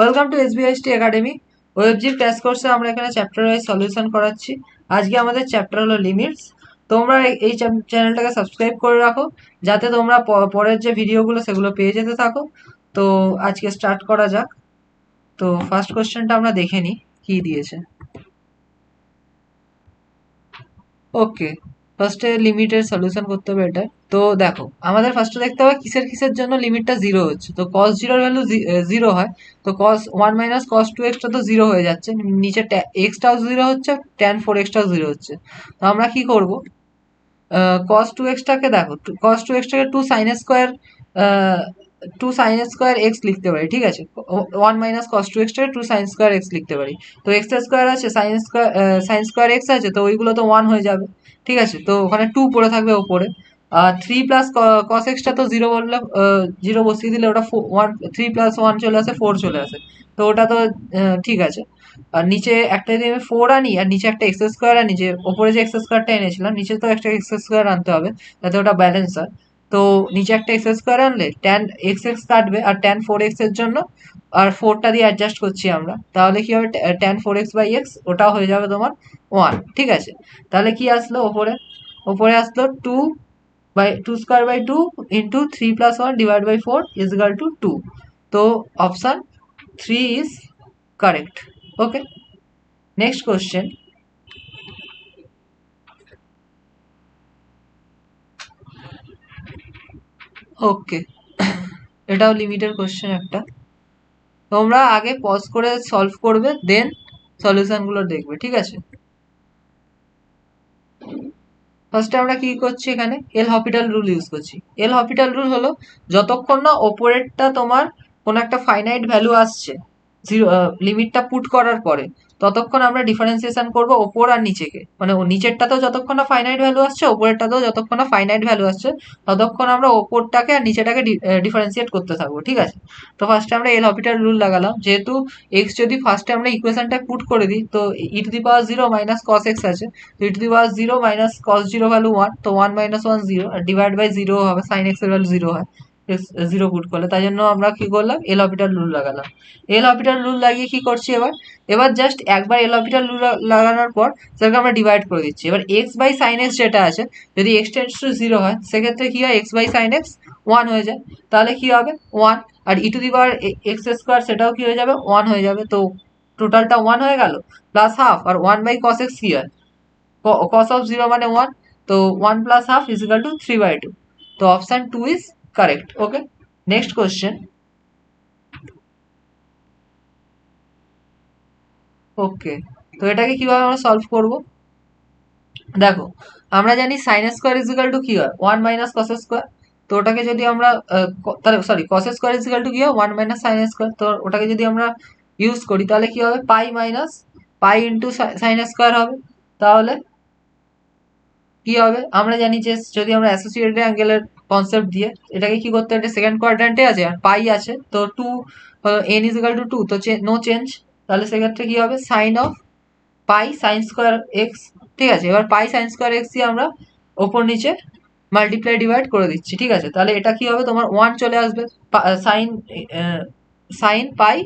Welcome to SBIST academy ওয়েবজির crash কোর্সে আমরা এখানে চ্যাপ্টার ওয়াইজ সলিউশন করাচ্ছি। আজকে আমাদের চ্যাপ্টার হলো লিমিটস তোমরা এই- চ্যানেলটাকে সাবস্ক্রাইব করে রাখো, যাতে তোমরা পরের যে ভিডিওগুলো সেগুলো পেয়ে যেতে থাকো। তো আজকে স্টার্ট করা যাক। তো ফার্স্ট কোশ্চেনটা আমরা দেখে নিই, কি দিয়েছে। ওকে ফার্স্টে লিমিটের সলিউশন করতে হবে এটা। তো দেখো, আমাদের ফার্স্টে দেখতে হবে কিসের কিসের জন্য লিমিটটা জিরো হচ্ছে। তো কস জিরোর ভ্যালু জিরো হয়। তো cos one minus cos two extra তো জিরো হয়ে যাচ্ছে। নিচে এক্সটাও জিরো হচ্ছে ট্যান ফোর এক্সটাও জিরো হচ্ছে। তো আমরা কি করব? কস টু এক্সটাকে দেখো cos two এক্সটাকে two sine square two sine square x লিখতে পারি, ঠিক আছে? ওয়ান মাইনাস কস টু এক্সটাকে টু সাইন স্কোয়ার এক্স লিখতে পারি। তো এক্স স্কোয়ার আছে sine square sine square x আছে, তো ওইগুলো তো ওয়ান হয়ে যাবে। ঠিক আছে? তো ওখানে টু পড়ে থাকবে ওপরে। আর থ্রি প্লাস কস এক্সটা তো জিরো বললে জিরো বসিয়ে দিলে ওটা ওয়ান থ্রি প্লাস ওয়ান চলে আসে ফোর চলে আসে। তো ওটা তো ঠিক আছে। আর নিচে একটা যদি আমি ফোর আনি, আর নিচে একটা এক্স স্কোয়ার আনি, যে ওপরে যে এক্স স্কোয়ারটা এনেছিলাম, নিচে তো একটা এক্স স্কোয়ার আনতে হবে, যাতে ওটা ব্যালেন্স হয়। তো নিচে একটা এক্স স্কোয়ার আনলে ট্যান এক্স এক্স কাটবে আর ট্যান ফোর এক্সের জন্য আর ফোরটা দিয়ে অ্যাডজাস্ট করছি আমরা, তাহলে কি হবে? Tan four x by x ওটাও হয়ে যাবে তোমার ওয়ান ঠিক আছে? তাহলে কি আসলো ওপরে? ওপরে আসলো two by two square by two into three plus one divide by four is equal to two তো option three is correct okay next question okay এটাও লিমিটের কোশ্চেন একটা। তোমরা আগে পজ করে সলভ করবে দেন সলিউশনগুলো দেখবে, ঠিক আছে? ফার্স্টে আমরা কি করছি এখানে? এল হপিটাল রুল ইউজ করছি। এল হপিটাল রুল হলো, যতক্ষণ না ওপরেরটা তোমার কোনো একটা ফাইনাইট ভ্যালু আসছে জিরো লিমিটটা পুট করার পরে ততক্ষণ আমরা ডিফারেন্সিয়েশন করব ওপর আর নিচেকে। মানে নিচেরটাতেও যতক্ষণ না ফাইনাইট ভ্যালু আসছে, ওপরেরটাতেও যতক্ষণ না ফাইনাইট ভ্যালু আসছে, ততক্ষণ আমরা ওপরটাকে আর নিচেটাকে ডিফারেন্সিয়েট করতে থাকব, ঠিক আছে? তো ফার্স্টে আমরা এল হপিটাল রুল লাগালাম। যেহেতু এক্স যদি ফার্স্টে আমরা ইকুয়েশনটা পুট করে দিই, তো e to the power zero minus cos x আছে। তো e to the power zero minus cos zero value one তো ওয়ান মাইনাস ওয়ান জিরো আর ডিভাইড বাই জিরো হবে সাইন এক্সের ভ্যালু জিরো হয়। জিরো পুট করলে। তাই জন্য আমরা কি করলাম? এল অপিটার রুল লাগালাম। এল অপিটার রুল লাগিয়ে কি করছি এবার? এবার জাস্ট একবার এল অপিটার রুল লাগানোর পর সেটাকে আমরা ডিভাইড করে দিচ্ছি। এবার এক্স বাই সাইন এক্স যেটা আছে, যদি এক্স টেন্স টু জিরো হয়, সেক্ষেত্রে কী হয়? X by sine x one হয়ে যায়। তাহলে কি হবে? One R e to the power x square সেটাও কি হয়ে যাবে? ওয়ান হয়ে যাবে। তো টোটালটা ওয়ান হয়ে গেল প্লাস হাফ আর ওয়ান বাই কস এক্স কি হয়? কস অফ জিরো মানে ওয়ান তো one plus half is two three by two তো option two is correct okay next question okay তো এটাকে কীভাবে আমরা সলভ করব? দেখো, আমরা জানি সাইন স্কোয়ার ইজ টু কি হয়? ওয়ান মাইনাস কস স্কোয়ার তো ওটাকে যদি আমরা তাহলে sorry cos square is two কি হয়? ওয়ান মাইনাস সাইন স্কোয়ার তো ওটাকে যদি আমরা ইউজ করি, তাহলে কি হবে? Pi minus pi into sine square হবে। তাহলে কি হবে? আমরা জানি যে যদি আমরা অ্যাসোসিয়েটেড অ্যাঙ্গেলের কনসেপ্ট দিয়ে। এটাকে কি করতে হবে? সেকেন্ড কোয়াড্রেন্টে আছে আর পাই আছে, তো two n is equal to two তো নো চেঞ্জ তাহলে সেক্ষেত্রে কি হবে? Sine of pi sine square x ঠিক আছে? এবার পাই সাইন স্কোয়ার এক্স দিয়ে আমরা ওপর নিচে মাল্টিপ্লাই ডিভাইড করে দিচ্ছি, ঠিক আছে? তাহলে এটা কি হবে? তোমার ওয়ান চলে আসবে sine sine pi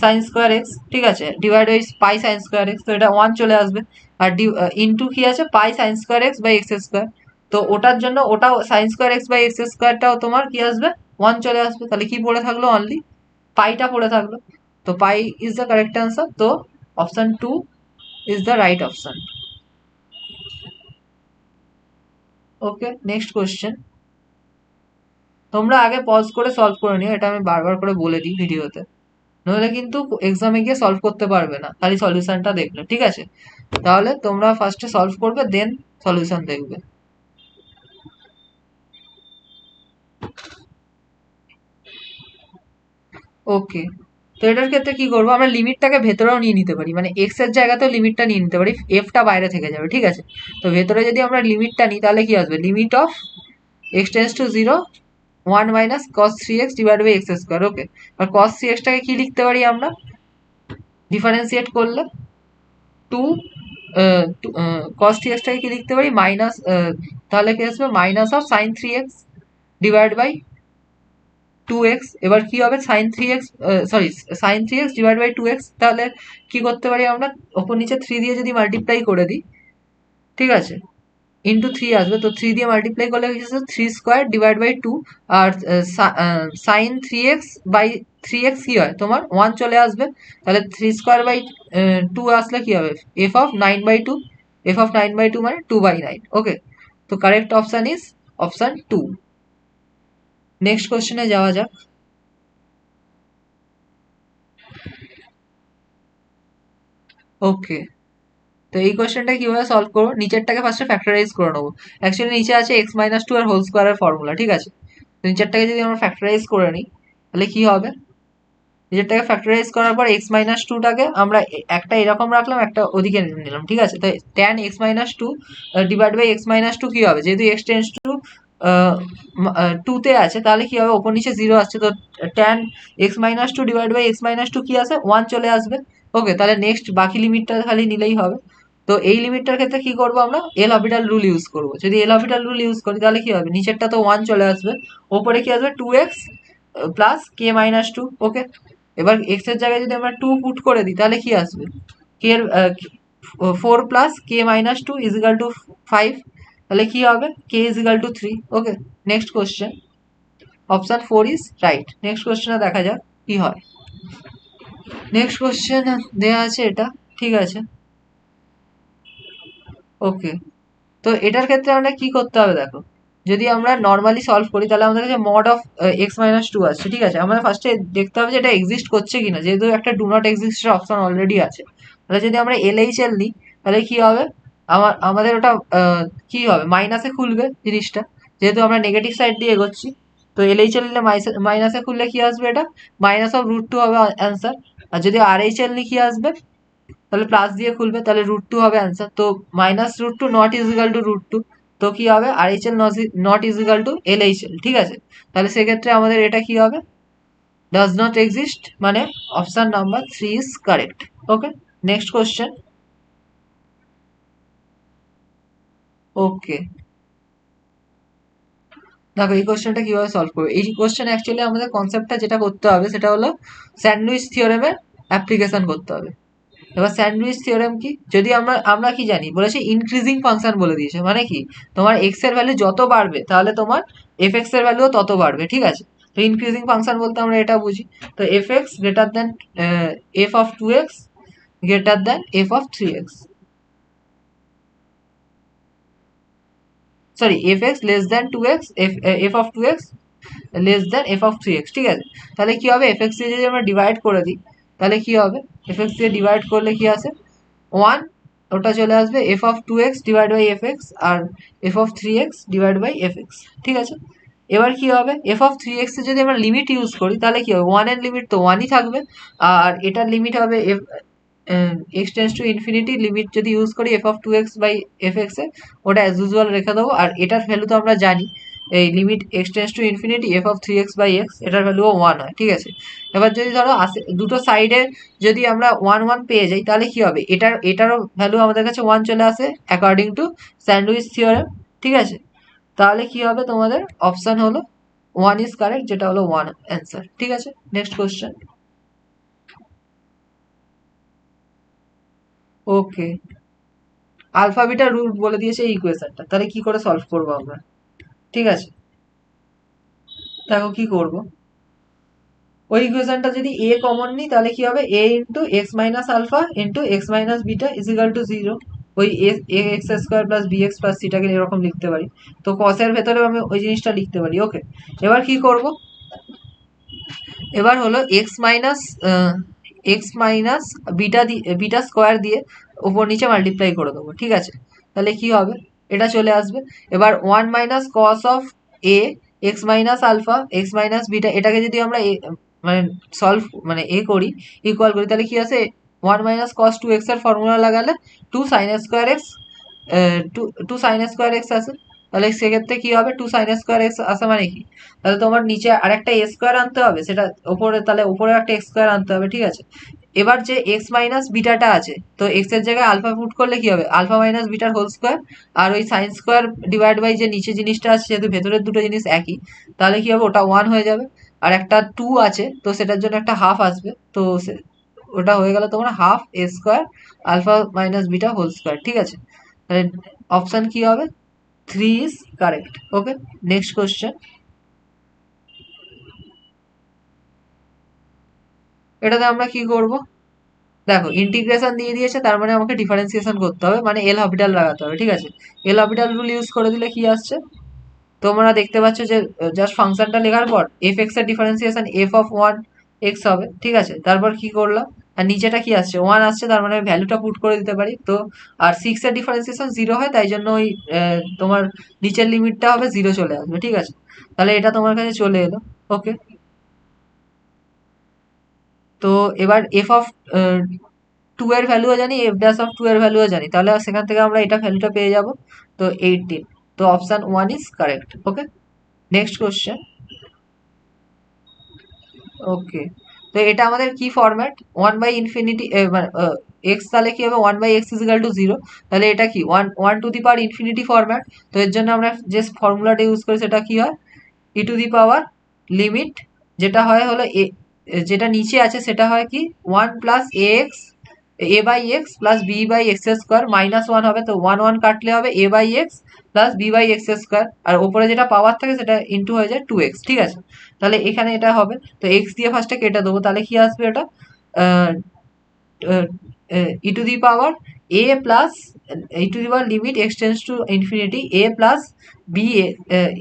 sine square x ঠিক আছে? Divide by pi sine square x তো এটা ওয়ান চলে আসবে। আর ডি ইন্টু কি আছে? Pi sine square x by x square তো ওটার জন্য ওটাও sine square x by x স্কোয়ারটাও তোমার কি আসবে? ওয়ান চলে আসবে। তাহলে কি পড়ে থাকল অনলি পাইটা পড়ে থাকল। তো pi is the correct answer তো option two is the right option okay next question তোমরা আগে পজ করে সলভ করে নিও। এটা আমি বারবার করে বলে দিই ভিডিওতে। নইলে কিন্তু এক্সামে গিয়ে সলভ করতে পারবে না। খালি সলিউশনটা দেখলে, ঠিক আছে? তাহলে তোমরা ফার্স্টে সলভ করবে দেন সলিউশন দেখবে। ওকে তো এটার ক্ষেত্রে কি করব? আমরা লিমিটটাকে ভেতরেও নিয়ে নিতে পারি। মানে এক্সের জায়গাতেও লিমিটটা নিয়ে নিতে পারি। এফটা বাইরে থেকে যাবে, ঠিক আছে? তো ভেতরে যদি আমরা লিমিটটা নিই, তাহলে কি আসবে? Limit of x tends to zero one minus cos three x divide by x square okay R cos three এক্সটাকে কী লিখতে পারি আমরা? ডিফারেন্সিয়েট করলে টু কস থ্রি এক্সটাকে কী লিখতে পারি? মাইনাস তাহলে কি আসবে? Minus of sine three x divide by two x এবার কি হবে? Sine three x sorry sine three x divide by two x তাহলে কি করতে পারি আমরা? ওপর নিচে থ্রি দিয়ে যদি মাল্টিপ্লাই করে দিই, ঠিক আছে? ইন্টু থ্রি আসবে। তো থ্রি দিয়ে মাল্টিপ্লাই করলে আসবে three square divide by two R sine three x by three x কী হয়? তোমার ওয়ান চলে আসবে। তাহলে থ্রি স্কোয়ার বাই টু আসলে কি হবে? F of nine by two f of nine by two মানে টু বাই নাইন ওকে তো correct option is option two next কোশ্চেনে যাওয়া যাক। ওকে তো এই কোয়েশ্চেনটা কীভাবে সলভ করব? নিচেরটাকে ফার্স্টে ফ্যাক্টরাইজ করে নেব। অ্যাকচুয়ালি নিচে আছে এক্স মাইনাস টু আর হোল স্কোয়ারের ফর্মুলা ঠিক আছে? তো নিচেরটাকে যদি আমরা ফ্যাক্টরাইজ করে নিই, তাহলে কি হবে? নিচেরটাকে ফ্যাক্টরাইজ করার পর এক্স মাইনাস টুটাকে আমরা একটা এরকম রাখলাম, একটা ওদিকে নিলাম, ঠিক আছে? তো tan x minus two divide by x minus two কী হবে? যেহেতু এক্স টেন্স টু টুতে আছে, তাহলে কি হবে? ওপর নিচে জিরো আসছে, তো tan x minus two divide by x minus two কী আছে ওয়ান চলে আসবে। ওকে তাহলে নেক্সট বাকি লিমিটটা খালি নিলেই হবে। তো এই লিমিটটার ক্ষেত্রে কি করব আমরা? এল হপিটাল রুল ইউজ করব। যদি এল হপিটাল রুল ইউজ করি, তাহলে কি হবে? নিচেরটা তো ওয়ান চলে আসবে। ওপরে কি আসবে? Two x plus k minus two okay এবার এক্সের জায়গায় যদি আমরা টু পুট করে দিই, তাহলে কি আসবে? K four plus k minus two two five তাহলে কি হবে? K is equal to three okay next question option four is right next কোশ্চেনে দেখা যাক কি হয়। নেক্সট কোশ্চেন দেওয়া আছে এটা, ঠিক আছে। ওকে তো এটার ক্ষেত্রে আমরা কি করতে হবে দেখো? যদি আমরা নর্মালি সলভ করি, তাহলে আমাদের কাছে mod of x minus two আসছে ঠিক আছে? আমাদের ফার্স্টে দেখতে হবে যে এটা এক্সিস্ট করছে কিনা। যেহেতু একটা ডু নট এক্সিস্টের অপশন অলরেডি আছে। তাহলে যদি আমরা এল এইচ এল নিই, তাহলে কি হবে? আমার, আমাদের ওটা কি হবে? মাইনাসে খুলবে জিনিসটা যেহেতু আমরা নেগেটিভ সাইড দিয়ে এগোচ্ছি, তো এল এইচ এল নিলে মাইনাসে খুললে কি আসবে এটা? মাইনাস অফ রুট টু হবে অ্যান্সার আর যদি আর এইচ এল নিয়ে কি আসবে? তাহলে প্লাস দিয়ে খুলবে, তাহলে রুট টু হবে অ্যান্সার তো minus root two not is equal to root two তো কি হবে? R H L not is equal to L H L ঠিক আছে? তাহলে সেক্ষেত্রে আমাদের এটা কি হবে? ডাজ নট এক্সিস্ট মানে option number three is correct okay next question okay দেখো, এই কোশ্চেনটা কীভাবে সলভ করবে? এই কোশ্চেন অ্যাকচুয়ালি আমাদের কনসেপ্টটা যেটা করতে হবে, সেটা হলো স্যান্ডউইচ থিওরেমের অ্যাপ্লিকেশন করতে হবে। এবার স্যান্ডউইচ থিওরেম কি? যদি আমরা আমরা কি জানি? বলেছে ইনক্রিজিং ফাংশন বলে দিয়েছে। মানে কি? তোমার এক্সের ভ্যালু যত বাড়বে, তাহলে তোমার এফ এক্সের ভ্যালুও তত বাড়বে, ঠিক আছে? তো ইনক্রিজিং ফাংশন বলতে আমরা এটা বুঝি। তো f x greater than f of two x greater than f of three x sorry f x less than two x f f of two x less than f of three x ঠিক আছে? তাহলে কী হবে? F x দিয়ে যদি আমরা divide করে দিই, তাহলে কী হবে? এফ এক্স দিয়ে ডিভাইড করলে কী আসে? ওয়ান ওটা চলে আসবে f of two x divide by f x R f of three x divide by f x ঠিক আছে? এবার কি হবে? এফ অফ থ্রি এক্সে যদি আমরা লিমিট ইউজ করি, তাহলে কি হবে? ওয়ানের লিমিট তো ওয়ানই থাকবে, আর এটার লিমিট হবে f x tends to infinity limit যদি ইউজ করি f of two x by f এক্সে ওটা অ্যাজ ইউজুয়াল রেখে দেবো। আর এটার ভ্যালু তো আমরা জানি, এই limit x tends to infinity f of three x by x এটার ভ্যালুও ওয়ান হয়, ঠিক আছে? এবার যদি ধরো আসে, দুটো সাইডে যদি আমরা ওয়ান ওয়ান পেয়ে যাই, তাহলে কী হবে? এটার, এটারও ভ্যালু আমাদের কাছে ওয়ান চলে আসে অ্যাকর্ডিং টু স্যান্ডউইচ থিওরেম ঠিক আছে? তাহলে কি হবে তোমাদের? অপশান হলো ওয়ান ইজ কারেক্ট যেটা হলো ওয়ান অ্যান্সার ঠিক আছে? Next question okay. Alpha alpha beta root বলে দিয়েছে এই ইকুয়েশনটা তাহলে কি করে সলভ করব আমরা? ঠিক আছে। দেখো কি করব। ওই ইকুয়েশনটা যদি এ কমন নিই, তাহলে কি হবে? A into x minus alpha into x minus beta is equal to zero ওই a x square plus b x plus সিটাকে এরকম লিখতে পারি। তো কসের ভেতরে আমি ওই জিনিসটা লিখতে পারি। ওকে। এবার কি করব? এবার হলো x minus x minus beta দিয়ে বিটা স্কোয়ার দিয়ে ওপর নিচে মাল্টিপ্লাই করে দেবো, ঠিক আছে? তাহলে কি হবে? এটা চলে আসবে। এবার one minus cos of a x minus alpha x minus beta এটাকে যদি আমরা মানে সলভ মানে এ করি ইকুয়াল করি, তাহলে কি আছে ওয়ান মাইনাস কস টু এক্সের ফর্মুলা লাগালে two sine square x two two sine square x আছে তাহলে সেক্ষেত্রে কি হবে? টু সাইন স্কোয়ার এক্স আসা মানে কি? তাহলে তোমার নিচে আরেকটা এ স্কোয়ার আনতে হবে, সেটা ওপরে, তাহলে ওপরে একটা স্কোয়ার আনতে হবে, ঠিক আছে? এবার যে এক্স মাইনাস বিটাটা আছে, তো এক্সের জায়গায় আলফা পুট করলে কি হবে? আলফা মাইনাস বিটার হোল স্কোয়ার আর ওই সাইন স্কোয়ার ডিভাইড বাই যে নিচে জিনিসটা আছে, যেহেতু ভেতরের দুটো জিনিস একই, তাহলে কি হবে? ওটা ওয়ান হয়ে যাবে। আর একটা টু আছে, তো সেটার জন্য একটা হাফ আসবে। তো ওটা হয়ে গেল তোমার half a square alpha minus beta whole square ঠিক আছে? তাহলে অপশান কি হবে? Three is correct okay next question এটাতে আমরা কি করব? দেখো ইন্টিগ্রেশন দিয়ে দিয়েছে, তার মানে আমাকে ডিফারেন্সিয়েশন করতে হবে মানে এল হপিটাল লাগাতে হবে, ঠিক আছে? এল হপিটাল রুল ইউজ করে দিলে কি আসছে? তোমরা দেখতে পাচ্ছ যে জাস্ট ফাংশনটা লেখার পর এফ এক্সের differentiation f of one x হবে, ঠিক আছে? তারপর কি করলাম? আর নিচেটা কি আসছে? ওয়ান আসছে, তার মানে ভ্যালুটা পুট করে দিতে পারি। তো, আর সিক্স এর ডিফারেন্সিয়েশন জিরো হয়, তাই জন্য ওই তোমার নিচের লিমিটটা হবে জিরো চলে আসবে, ঠিক আছে? তাহলে এটা তোমার কাছে চলে এলো ওকে তো এবার এফ অফ টু এর ভ্যালুও জানি এফ ড্যাশ অফ টু এর ভ্যালুও জানি, তাহলে সেখান থেকে আমরা এটা ভ্যালুটা পেয়ে যাব। তো এইটিন তো option one is correct okay next question okay তো এটা আমাদের কি format one by infinity x তাহলে কি হবে? One by x is equal to zero তাহলে এটা কি? One one to the power infinity format তো এর জন্য আমরা যে ফর্মুলাটা ইউজ করি সেটা কি হয়? ই টু দি পাওয়ার লিমিট যেটা হয় হলো এ যেটা নিচে আছে সেটা হয় কি? One plus a x a by x plus b by x square minus one হবে। তো ওয়ান ওয়ান কাটলে হবে a by x plus b by x square আর ওপরে যেটা পাওয়ার থাকে সেটা ইন্টু হয়ে যায় টু এক্স ঠিক আছে? তাহলে এখানে এটা হবে। তো এক্স দিয়ে ফার্স্টে কেটে দেবো। তাহলে কি আসবে এটা? E to the power a plus e to the power limit x tends to infinity a plus b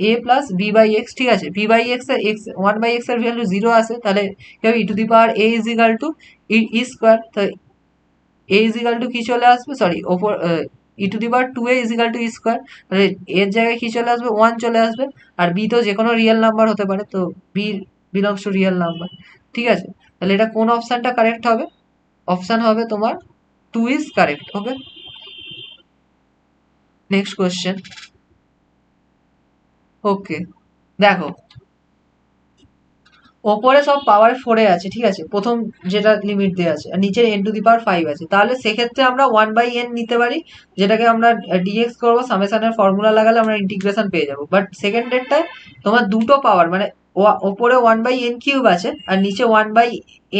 a plus b by x ঠিক আছে? বি বাই এক্সের এক্স ওয়ান বাই এক্সের ভ্যালু জিরো আসে তাহলে কি হবে? E to the power a is equal to e square তো a is equal two কি চলে আসবে? সরি ওপর e to the power two a is equal to square তাহলে এর জায়গায় কি চলে আসবে? ওয়ান চলে আসবে। আর বি তো যে কোনো রিয়েল নাম্বার হতে পারে, তো b belongs to real number ঠিক আছে? তাহলে এটা কোন অপশানটা কারেক্ট হবে? অপশান হবে তোমার two is correct okay next question okay দেখো। ওপরে সব পাওয়ার ফোরে আছে, ঠিক আছে? প্রথম যেটা লিমিট দেওয়া আছে, আর নিচের n to the power five আছে। তাহলে সেক্ষেত্রে আমরা ওয়ান বাই এন নিতে পারি, যেটাকে আমরা ডিএক্স করব সামেশানের ফর্মুলা লাগালে আমরা ইন্টিগ্রেশন পেয়ে যাব। বাট সেকেন্ড ডেটটায় তোমার দুটো পাওয়ার মানে ওপরে ওয়ান বাই এন কিউব আছে আর নিচে ওয়ান বাই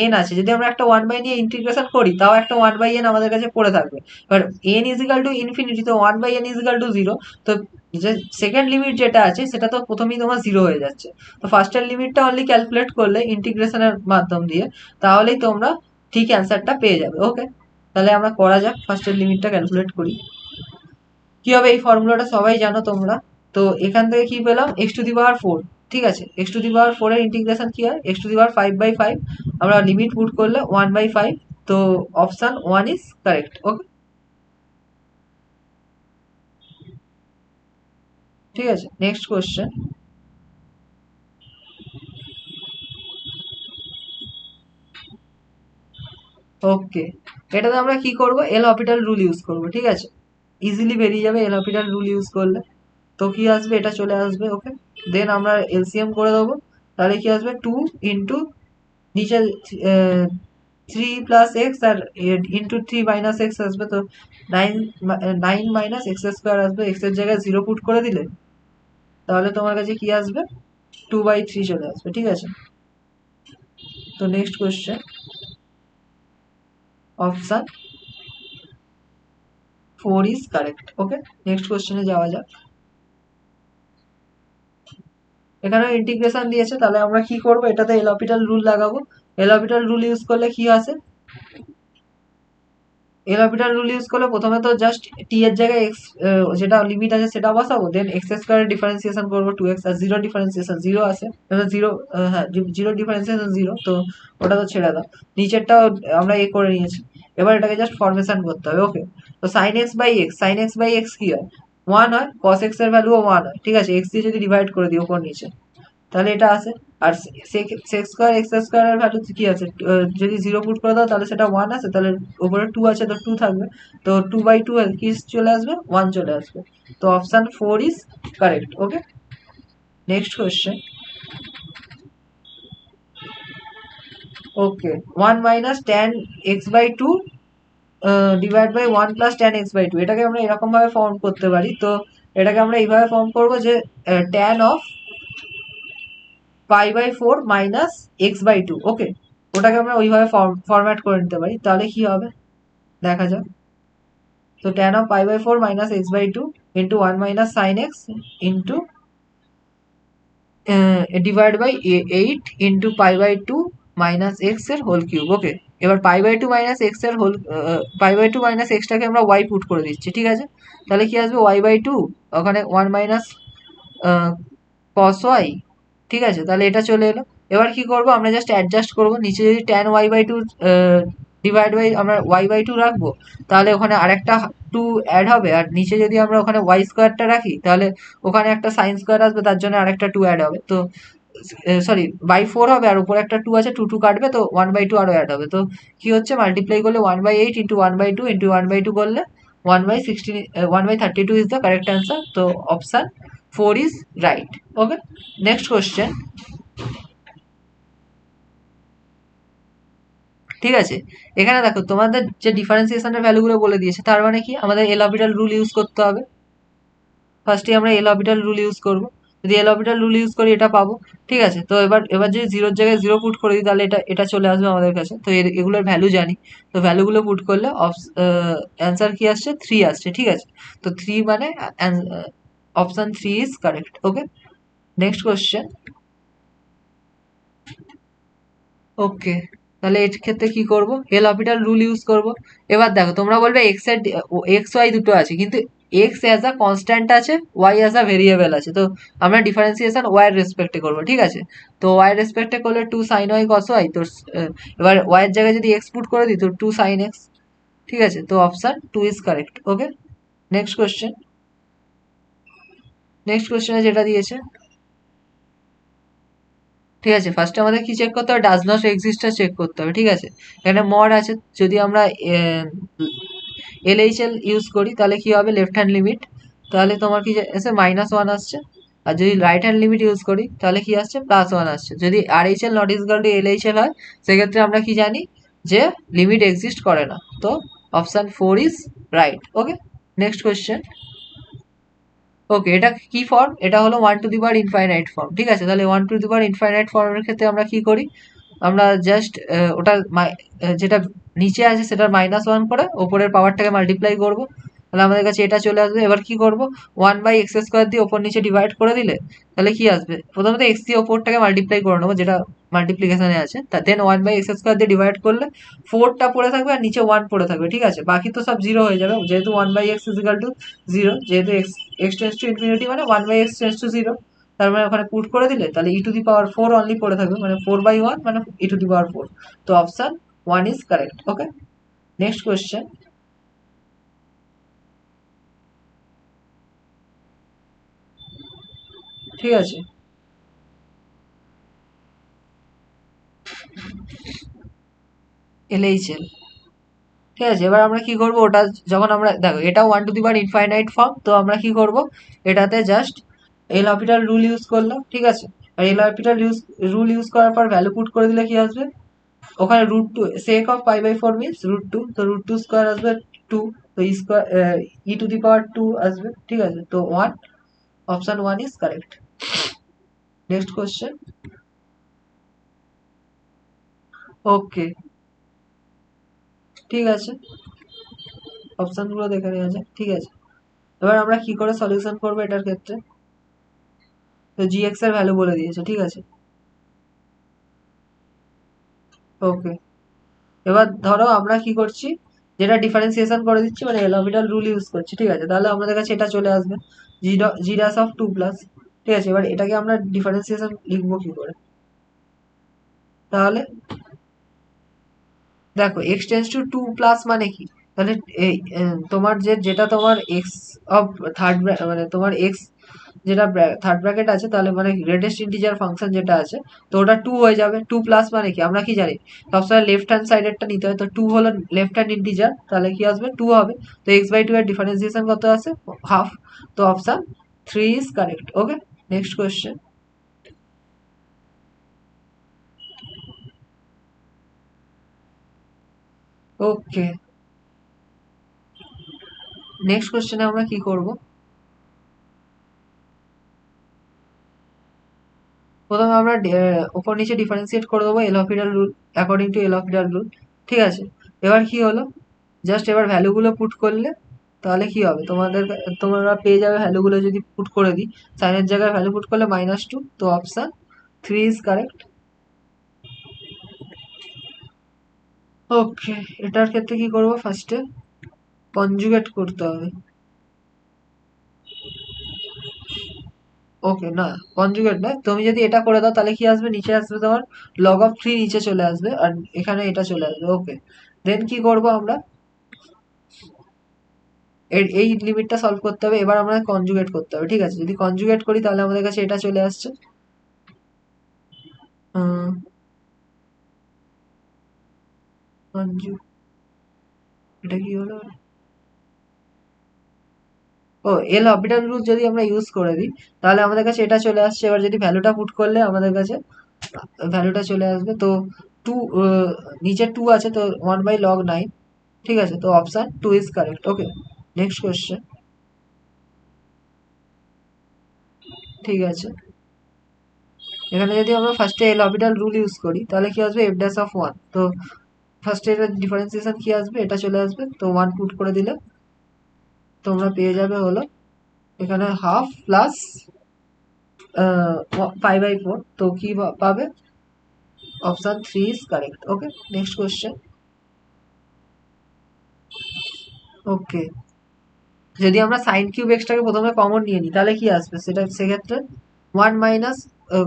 এন আছে। যদি আমরা একটা ওয়ান বাই নিয়ে ইন্টিগ্রেশন করি, তাও একটা ওয়ান বাই এন আমাদের কাছে পড়ে থাকবে। এবার n is equal to infinity তো one by n is equal to zero তো যে সেকেন্ড লিমিট যেটা আছে, সেটা তো প্রথমেই তোমার জিরো হয়ে যাচ্ছে। তো ফার্স্টের লিমিটটা অনলি ক্যালকুলেট করলে ইন্টিগ্রেশনের মাধ্যম দিয়ে, তাহলেই তোমরা ঠিক অ্যান্সারটা পেয়ে যাবে। ওকে তাহলে আমরা করা যাক ফার্স্টের লিমিটটা ক্যালকুলেট করি। কী হবে? এই ফর্মুলাটা সবাই জানো তোমরা। তো এখান থেকে কি পেলাম? X to the power four ঠিক আছে? X to the power four এর ইন্টিগ্রেশন কি হয়? X to the power five by five আমরা লিমিট পুট করলে ওয়ান বাই ফাইভ তো option one is correct okay ঠিক আছে নেক্সট কোয়েশ্চেন ওকে এটাতে আমরা কি করব? এল হপিটাল রুল ইউজ করব, ঠিক আছে? ইজিলি বেরিয়ে যাবে এল হপিটাল রুল ইউজ করলে। তো কি আসবে? এটা চলে আসবে ওকে দেন আমরা এলসিএম করে দেবো। তাহলে কি আসবে? টু ইন্টু নিচে থ্রি প্লাস এক্স আর ইন্টু থ্রি মাইনাস এক্স আসবে। তো nine nine minus x square আসবে। এক্সের জায়গায় জিরো পুট করে দিলে, তাহলে তোমার কাছে কি আসবে? টু বাই থ্রি চলে আসবে। ঠিক আছে? তো next question option four is correct okay next কোয়েশ্চেনে যাওয়া যাক। এখানেও ইন্টিগ্রেশন দিয়েছে, তাহলে আমরা কি করব? এটাতে এলপিটাল রুল লাগাবো। এলপিটাল রুল ইউজ করলে কি আসে? এলপিটাল রুল ইউজ করলে প্রথমে তো জাস্ট টি এর জায়গায় এক্স যেটা লিমিট আছে সেটা বসাবো দেন এক্স স্কোয়ারের ডিফারেন্সিয়েশন করব টু এক্স আর জিরো ডিফারেন্সিয়েশন জিরো আছে জিরো হ্যাঁ জিরো ডিফারেন্সিয়েশন জিরো তো ওটা তো ছেড়ে দাও। নিচেরটাও আমরা এ করে নিয়েছি। এবার এটাকে জাস্ট ফরমেশন করতে হবে ওকে তো sine x by x sine x by x কি হয়? ওয়ান হয় কস এক্সের ভ্যালুও ওয়ান হয় ঠিক আছে? এক্স দিয়ে যদি ডিভাইড করে দিই ওপর নিচে, তাহলে এটা আসে। আর সেক্স স্কোয়ার এক্স স্কোয়ারের ভ্যালু কি আছে? যদি জিরো পুট করে দাও, তাহলে সেটা ওয়ান আছে তাহলে ওপরে টু আছে, তো টু থাকবে। তো টু বাই টু কি চলে আসবে? ওয়ান চলে আসবে। তো option four is correct okay next question okay one minus ten x by two divide by one plus ten x by two এটাকে আমরা এরকমভাবে ফর্ম করতে পারি। তো এটাকে আমরা এইভাবে ফর্ম করব যে tan of pi by four minus x by two okay ওটাকে আমরা ওইভাবে ফরম্যাট করে নিতে পারি। তাহলে কি হবে? দেখা যাক। তো tan of pi by four minus x by two into one minus sine x into divide by eight into pi by two minus এক্সের হোল কিউব ওকে এবার পাই বাই টু মাইনাস এক্সের whole pi by two minus এক্সটাকে আমরা Y put করে দিচ্ছি, ঠিক আছে? তাহলে কি আসবে? ওয়াই বাই টু ওখানে ওয়ান মাইনাস কস ওয়াই ঠিক আছে? তাহলে এটা চলে এলো। এবার কি করব? আমরা জাস্ট অ্যাডজাস্ট করব। নিচে যদি tan y by two divide by আমরা ওয়াই বাই টু রাখব, তাহলে ওখানে আরেকটা টু অ্যাড হবে। আর নিচে যদি আমরা ওখানে ওয়াই স্কোয়ারটা রাখি, তাহলে ওখানে একটা সাইন স্কোয়ার আসবে, তার জন্য আরেকটা টু অ্যাড হবে। তো সরি বাই ফোর হবে আর উপরে একটা টু আছে টু টু কাটবে, তো ওয়ান বাই টু আরও অ্যাড হবে। তো কি হচ্ছে? মাল্টিপ্লাই করলে one by eight into one by two into one by two করলে one by sixteen one by thirty two is the correct answer তো option four is right okay next question ঠিক আছে? এখানে দেখো, তোমাদের যে ডিফারেন্সিয়েশনের ভ্যালুগুলো বলে দিয়েছে, তার মানে কি? আমাদের এল অরবিটাল রুল ইউজ করতে হবে। ফার্স্টে আমরা এল অরবিটাল রুল ইউজ করব। যদি এল অরবিটাল রুল ইউজ করি, এটা পাবো। ঠিক আছে? তো এবার এবার যদি জিরোর জায়গায় জিরো পুট করে দিই তাহলে এটা এটা চলে আসবে আমাদের কাছে। তো এগুলোর ভ্যালু জানি। তো ভ্যালুগুলো পুট করলে অ্যান্সার কি আসছে? থ্রি আসছে, ঠিক আছে? তো থ্রি মানে option three is correct okay next question okay তাহলে এর ক্ষেত্রে কি করব? এল অরবিটাল রুল ইউজ করব। এবার দেখো, তোমরা বলবে এক্সের এক্স ওয়াই দুটো আছে, কিন্তু এক্স অ্যাজ আ কনস্ট্যান্ট আছে ওয়াই অ্যাজ আ ভেরিয়েবল আছে। তো আমরা ডিফারেন্সিয়েশন ওয়াই রেসপেক্টে করব, ঠিক আছে? তো ওয়াই রেসপেক্টে করলে two sine y cos y তো এবার ওয়াই এর জায়গায় যদি এক্স পুট করে দিই, তো টু সাইন এক্স ঠিক আছে? তো option two is correct okay next question next কোয়েশ্চেনে যেটা দিয়েছে, ঠিক আছে? ফার্স্টে আমাদের কি চেক করতে হবে? ডাজ নট এক্সিস্টটা চেক করতে হবে, ঠিক আছে? এখানে মড আছে, যদি আমরা এল এইচ এল ইউজ করি, তাহলে কি হবে? লেফট হ্যান্ড লিমিট তাহলে তোমার কি এসে মাইনাস ওয়ান আসছে। আর যদি রাইট হ্যান্ড লিমিট ইউজ করি, তাহলে কি আসছে? প্লাস ওয়ান আসছে। যদি R H L not equal to L H হয়, সেক্ষেত্রে আমরা কি জানি যে লিমিট এক্সিস্ট করে না। তো option four is right okay next question okay এটা কি ফর্ম এটা হলো one to the power infinite form ঠিক আছে? তাহলে one to the power infinite ফর্মের ক্ষেত্রে আমরা কি করি? আমরা জাস্ট ওটা যেটা নিচে আছে সেটার মাইনাস ওয়ান করে ওপরের পাওয়ারটাকে মাল্টিপ্লাই করব। তাহলে আমাদের কাছে এটা চলে আসবে। এবার কি করব? ওয়ান বাই এক্স স্কোয়ার দিয়ে ওপর নিচে ডিভাইড করে দিলে তাহলে কি আসবে? প্রথমত এক্স দিয়ে ওপরটাকে মাল্টিপ্লাই করে নেব, যেটা মাল্টিপ্লিকেশানে আছে। তা then one by x square দিয়ে ডিভাইড করলে ফোরটা পড়ে থাকবে আর নিচে ওয়ান পড়ে থাকবে, ঠিক আছে? বাকি তো সব জিরো হয়ে যাবে। যেহেতু one by x is equal to zero যেহেতু x x tends to infinity মানে one by x tends to zero তার মানে ওখানে পুট করে দিলে, তাহলে e to the power four only পড়ে থাকবে মানে ফোর বাই ওয়ান মানে e to the power four তো option one is correct okay next question ঠিক আছে? এলএইচএল ঠিক আছে, এবার আমরা কি করব? ওটা যখন আমরা, দেখো, এটা one to the power infinite form তো আমরা কি করব? এটাতে জাস্ট এল অপিটাল রুল ইউজ করলাম, ঠিক আছে? আর এল অপিটাল ইউজ রুল ইউজ করার পর ভ্যালু পুট করে দিলে কি আসবে? ওখানে root two sec of pi by four means root two তো রুট টু স্কোয়ার আসবে টু তো e square e to the power two আসবে, ঠিক আছে? তো one option one is correct next question okay ঠিক আছে? অপশানগুলো দেখে নেওয়া যায় ঠিক আছে? এবার আমরা কি করে সলিউশন করব এটার ক্ষেত্রে? তো জিএক্স এর ভ্যালু বলে দিয়েছে, ঠিক আছে? ওকে এবার ধরো আমরা কি করছি? যেটা ডিফারেন্সিয়েশন করে দিচ্ছি মানে এলঅবিটাল রুল ইউজ করছি, ঠিক আছে? তাহলে আমাদের কাছে এটা চলে আসবে g g dash of two plus ঠিক আছে? এবার এটাকে আমরা ডিফারেন্সিয়েশন লিখব কি করে? তাহলে দেখো x tends to two plus মানে কি? তাহলে তোমার যে, যেটা তোমার এক্স অফ থার্ড মানে তোমার এক্স যেটা থার্ড ব্র্যাকেট আছে, তাহলে মানে গ্রেটেস্ট ইন্টিজার ফাংশন যেটা আছে, তো ওটা টু হয়ে যাবে। টু প্লাস মানে কি? আমরা কি জানি? সবসময় লেফট হ্যান্ড সাইডেরটা নিতে হয়। তো টু হলো লেফট হ্যান্ড ইন্টিজার তাহলে কি আসবে? টু হবে। তো এক্স বাই টু এর ডিফারেন্সিয়েশন কত আছে? হাফ তো option three is correct okay next question okay next কোয়েশ্চেনে আমরা কি করব? প্রথমে আমরা ওপর নিচে ডিফারেন্সিয়েট করে দেবো L'Hopital rule according to L'Hopital rule ঠিক আছে? এবার কি হলো? জাস্ট এবার ভ্যালুগুলো পুট করলে, তাহলে কি হবে? তোমাদের, তোমরা পেয়ে যাবে ভ্যালুগুলো যদি পুট করে দিই সাইনের জায়গায় ভ্যালু পুট করলে মাইনাস টু তো option three is correct okay এটার ক্ষেত্রে কি করব? ফার্স্টে কনজুগেট করতে হবে। ওকে না কনজুগেট নয়। তুমি যদি এটা করে দাও, তাহলে কি আসবে? নিচে আসবে তোমার লগ অফ থ্রি নিচে চলে আসবে, আর এখানে এটা চলে আসবে। ওকে দেন কি করব আমরা? এই লিমিটটা সলভ করতে হবে। এবার আমরা কনজুগেট করতে হবে, ঠিক আছে? যদি কনজুগেট করি, তাহলে আমাদের কাছে এটা চলে আসছে। এটা কি হলো? ও এল অরবিটাল রুল যদি আমরা ইউজ করে দিই, তাহলে আমাদের কাছে এটা চলে আসছে। এবার যদি ভ্যালুটা পুট করলে আমাদের কাছে ভ্যালুটা চলে আসবে। তো টু নিচে টু আছে, তো ওয়ান বাই লগ নাইন ঠিক আছে? তো option two is correct okay next question ঠিক আছে। এখানে যদি আমরা ফার্স্টে এল অরবিটাল রুল ইউজ করি, তাহলে কি আসবে? এফ ড্যাশ অফ ওয়ান তো ফার্স্টে এটা ডিফারেন্সিয়েশন কি আসবে? এটা চলে আসবে। তো ওয়ান পুট করে দিলে তোমরা পেয়ে যাবে হলো এখানে half plus five by four তো কি পাবে? Option three is correct okay next question okay যদি আমরা সাইন কিউব এক্সটাকে প্রথমে কমন নিয়ে নিই, তাহলে কি আসবে? সেটা সেক্ষেত্রে one minus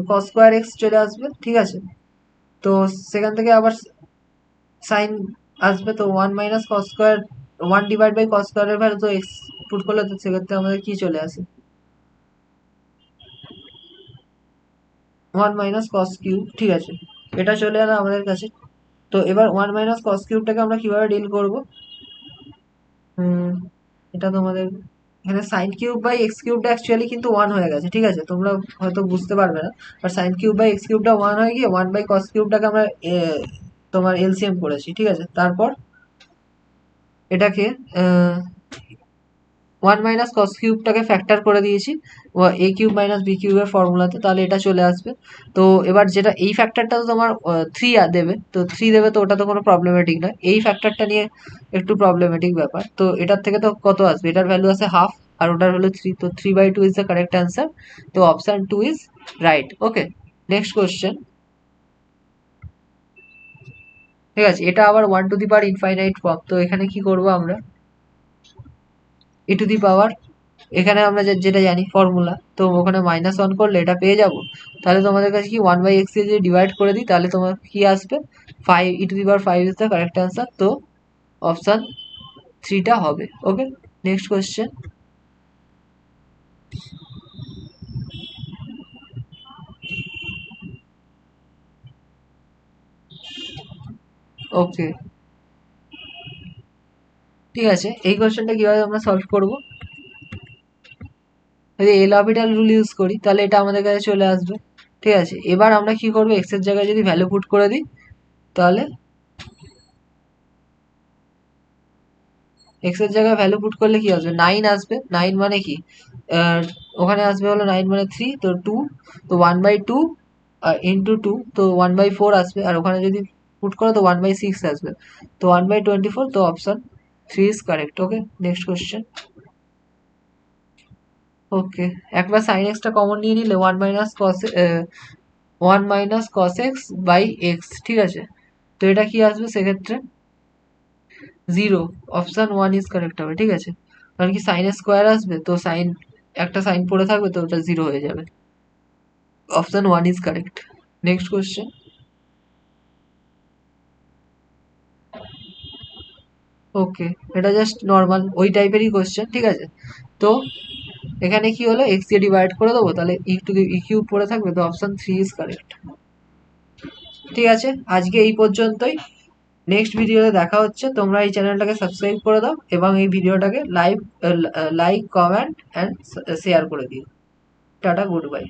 cos square x চলে আসবে, ঠিক আছে? তো সেখান থেকে আবার সাইন আসবে, তো one minus cos square one divide by cos স্কোয়ারের ভ্যালু তো এক্স পুট করলে তো সেক্ষেত্রে আমাদের কি চলে আসে? ওয়ান মাইনাস কস কিউব ঠিক আছে। এটা চলে এলো আমাদের কাছে। তো এবার ওয়ান মাইনাস কস কিউবটাকে আমরা কীভাবে ডিল করব? এটা তোমাদের এখানে সাইন কিউব বাই এক্স কিউবটা অ্যাকচুয়ালি কিন্তু ওয়ান হয়ে গেছে, ঠিক আছে? তোমরা হয়তো বুঝতে পারবে না। আর সাইন কিউব বাই এক্স কিউবটা ওয়ান হয়ে গিয়ে ওয়ান বাই কস কিউবটাকে আমরা তোমার এলসিএম করেছি, ঠিক আছে? তারপর এটাকে ওয়ান মাইনাস কস কিউবটাকে ফ্যাক্টর করে দিয়েছি। এ কিউব মাইনাস বি কিউবের ফর্মুলাতে তাহলে এটা চলে আসবে। তো এবার যেটা, এই ফ্যাক্টরটা তো তোমার থ্রি দেবে। তো থ্রি দেবে তো ওটা তো কোনো প্রবলেমেটিক নয়। এই ফ্যাক্টরটা নিয়ে একটু প্রবলেমেটিক ব্যাপার। তো এটার থেকে তো কত আসবে? এটার ভ্যালু আছে হাফ আর ওটার ভ্যালু থ্রি তো three by two is the correct answer তো option two is right okay next question ঠিক আছে, এটা আবার one to the power infinite form তো এখানে কি করব আমরা? এ টু দি পাওয়ার এখানে আমরা যেটা জানি ফর্মুলা তো ওখানে মাইনাস ওয়ান করলে এটা পেয়ে যাব। তাহলে তোমাদের কাছে কি ওয়ান বাই এক্স যদি ডিভাইড করে দিই, তাহলে তোমার কি আসবে? Five e to the power five is the correct answer তো অপশান থ্রিটা হবে ওকে নেক্সট কোয়েশ্চেন ওকে ঠিক আছে, এই কোয়েশ্চেনটা কীভাবে আমরা সলভ করব? যদি এল অরবিটাল রুল ইউজ করি, তাহলে এটা আমাদের কাছে চলে আসবে। ঠিক আছে, এবার আমরা কি করব? এক্সের জায়গায় যদি ভ্যালু পুট করে দিই, তাহলে এক্সের জায়গায় ভ্যালু পুট করলে কি আসবে? নাইন আসবে। নাইন মানে কি? ওখানে আসবে হলো নাইন মানে থ্রি তো টু তো one by two into two তো ওয়ান বাই ফোর আসবে। আর ওখানে যদি পুট করো তো ওয়ান বাই সিক্স আসবে। তো ওয়ান বাই টোয়েন্টি ফোর তো option three is correct okay next question okay একবার সাইন এক্সটা কমন নিয়ে নিলে one minus cos one minus cos x by x ঠিক আছে? তো এটা কি আসবে সেক্ষেত্রে? Zero option one is correct হবে, ঠিক আছে? কারণ কি সাইন স্কোয়ার আসবে, তো সাইন একটা সাইন পড়ে থাকবে তো ওটা জিরো হয়ে যাবে। Option one is correct next question okay এটা জাস্ট নর্মাল ওই টাইপেরই কোয়েশ্চেন ঠিক আছে? তো এখানে কি হলো? এক্স দিয়ে ডিভাইড করে দেবো, তাহলে ই টু কিউব পড়ে থাকবে, তো অপশান থ্রি ইজ কারেক্ট ঠিক আছে? আজকে এই পর্যন্তই। নেক্সট ভিডিওতে দেখা হচ্ছে। তোমরা এই চ্যানেলটাকে সাবস্ক্রাইব করে দাও এবং এই ভিডিওটাকে live like comment and share করে দিও। Tata good bye